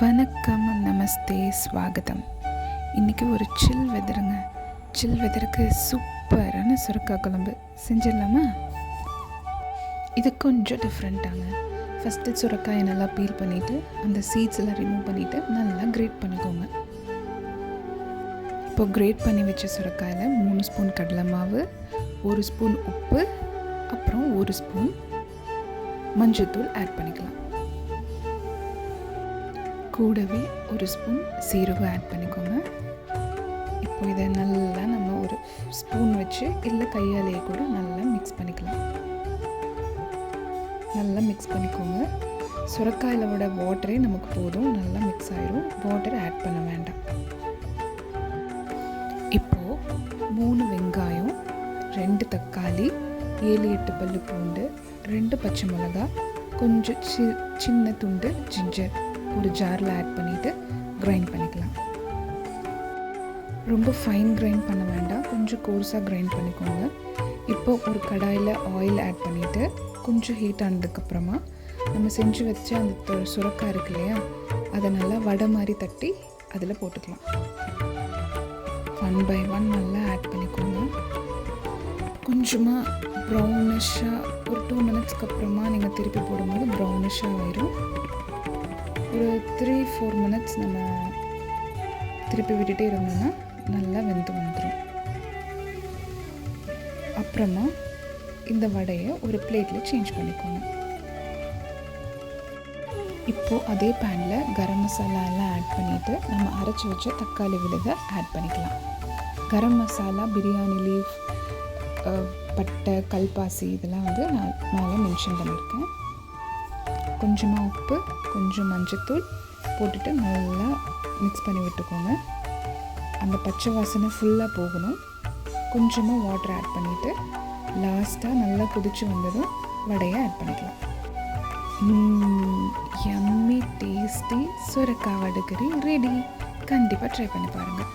வணக்கம் நமஸ்தே ஸ்வாகதம். இன்றைக்கி ஒரு சில் வெதருங்க சில் வெதருக்கு சூப்பரான சுரக்காய் குழம்பு. செஞ்சிடலாமா? இது கொஞ்சம் டிஃப்ரெண்ட்டாங்க ஃபஸ்ட்டு சுரக்காயை நல்லா பீல் பண்ணிவிட்டு அந்த சீட்ஸ் எல்லாம் ரிமூவ் பண்ணிவிட்டு நல்லா கிரேட் பண்ணிக்கோங்க. இப்போ கிரேட் பண்ணி வச்ச சுரக்காயில் மூணு ஸ்பூன் கடலை மாவு ஒரு ஸ்பூன் உப்பு அப்புறம் ஒரு ஸ்பூன் மஞ்சள்தூள் ஆட் பண்ணிக்கலாம். கூடவே ஒரு ஸ்பூன் சீரகம் ஆட் பண்ணிக்கோங்க. இப்போ இதை நல்லா நம்ம ஒரு ஸ்பூன் வச்சு இல்லை கையாலேயே கூட நல்லா மிக்ஸ் பண்ணிக்கலாம். நல்லா மிக்ஸ் பண்ணிக்கோங்க. சுரக்காயில் விட வாட்டரே நமக்கு போதும். நல்லா மிக்ஸ் ஆயிரும். வாட்டர் ஆட் பண்ண வேண்டாம். இப்போது மூணு வெங்காயம் ரெண்டு தக்காளி ஏழு எட்டு பல்லு பூண்டு ரெண்டு பச்சை மிளகா கொஞ்சம் சி சின்ன துண்டு ஜிஞ்சர் ஒரு ஜாரில் ஆட் பண்ணிவிட்டு கிரைண்ட் பண்ணிக்கலாம். ரொம்ப ஃபைன் கிரைண்ட் பண்ண வேண்டாம். கொஞ்சம் கோர்ஸாக கிரைண்ட் பண்ணிக்கோங்க. இப்போ ஒரு கடாயில் ஆயில் ஆட் பண்ணிவிட்டு கொஞ்சம் ஹீட் ஆனதுக்கப்புறமா நம்ம செஞ்சு வச்ச அந்த சுரக்காய் இருக்கு இல்லையா? அதை நல்லா வடை மாதிரி தட்டி அதில் போட்டுக்கலாம். ஒன் பை ஒன் நல்லா ஆட் பண்ணிக்கோங்க. கொஞ்சமாக ப்ரௌனிஷாக ஒரு டூ மினிட்ஸ்க்கு அப்புறமா நீங்கள் திருப்பி போடும்போது ப்ரௌனிஷாக ஆயிரும். ஒரு த்ரீ ஃபோர் மினிட்ஸ் நம்ம திருப்பி விட்டுட்டே இருந்தோம்னா நல்லா வெந்து வந்துடும் அப்புறமா இந்த வடையை ஒரு பிளேட்டில் சேஞ்ச் பண்ணிக்கோங்க. இப்போது அதே பேனில் கரம் மசாலா எல்லாம் ஆட் பண்ணிவிட்டு நம்ம அரைச்சி வச்ச தக்காளி விழுதை ஆட் பண்ணிக்கலாம். கரம் மசாலா பிரியாணி லீஃப் பட்டை கல்பாசி இதெல்லாம் வந்து நான் மேலே மென்ஷன் பண்ணியிருக்கேன். கொஞ்சமாக உப்பு கொஞ்சம் மஞ்சத்தூள் போட்டுட்டு நல்லா மிக்ஸ் பண்ணி விட்டுக்கோங்க. அந்த பச்சை வாசனை ஃபுல்லாக போகணும். கொஞ்சமாக வாட்டர் ஆட் பண்ணிவிட்டு லாஸ்ட்டாக நல்லா கொதிச்சு வந்ததும் வடையை ஆட் பண்ணிக்கலாம். எம்மி டேஸ்டி சுரக்காய் வடகரி ரெடி கண்டிப்பாக ட்ரை பண்ணி பாருங்கள்